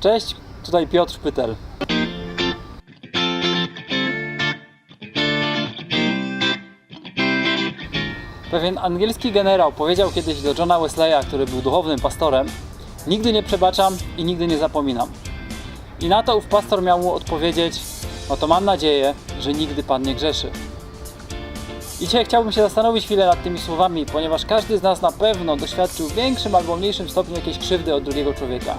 Cześć, tutaj Piotr Pytel. Pewien angielski generał powiedział kiedyś do Johna Wesleya, który był duchownym pastorem: Nigdy nie przebaczam i nigdy nie zapominam. I na to ów pastor miał mu odpowiedzieć: No to mam nadzieję, że nigdy pan nie grzeszy. I dzisiaj chciałbym się zastanowić chwilę nad tymi słowami, ponieważ każdy z nas na pewno doświadczył w większym albo mniejszym stopniu jakiejś krzywdy od drugiego człowieka.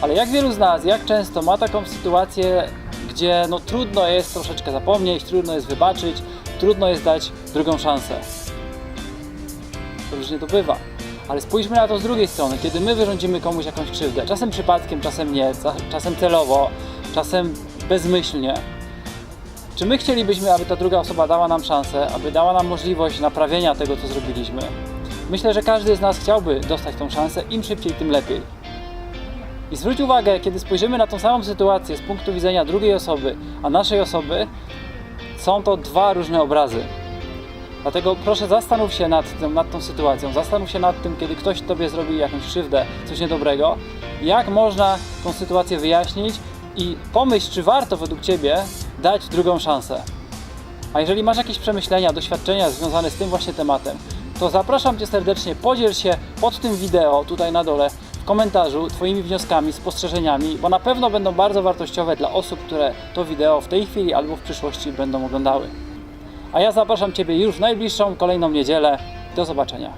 Ale jak wielu z nas, jak często ma taką sytuację, gdzie no trudno jest troszeczkę zapomnieć, trudno jest wybaczyć, trudno jest dać drugą szansę. To różnie to bywa. Ale spójrzmy na to z drugiej strony, kiedy my wyrządzimy komuś jakąś krzywdę, czasem przypadkiem, czasem nie, za- czasem celowo, czasem bezmyślnie. Czy my chcielibyśmy, aby ta druga osoba dała nam szansę, aby dała nam możliwość naprawienia tego, co zrobiliśmy? Myślę, że każdy z nas chciałby dostać tą szansę, im szybciej, tym lepiej. I zwróć uwagę, kiedy spojrzymy na tą samą sytuację z punktu widzenia drugiej osoby, a naszej osoby, są to dwa różne obrazy. Dlatego proszę zastanów się nad, tym, nad tą sytuacją, zastanów się nad tym, kiedy ktoś Tobie zrobi jakąś krzywdę, coś niedobrego, jak można tą sytuację wyjaśnić i pomyśl, czy warto według Ciebie dać drugą szansę. A jeżeli masz jakieś przemyślenia, doświadczenia związane z tym właśnie tematem, to zapraszam Cię serdecznie, podziel się pod tym wideo, tutaj na dole, komentarzu Twoimi wnioskami, spostrzeżeniami, bo na pewno będą bardzo wartościowe dla osób, które to wideo w tej chwili albo w przyszłości będą oglądały. A ja zapraszam Ciebie już w najbliższą kolejną niedzielę. Do zobaczenia.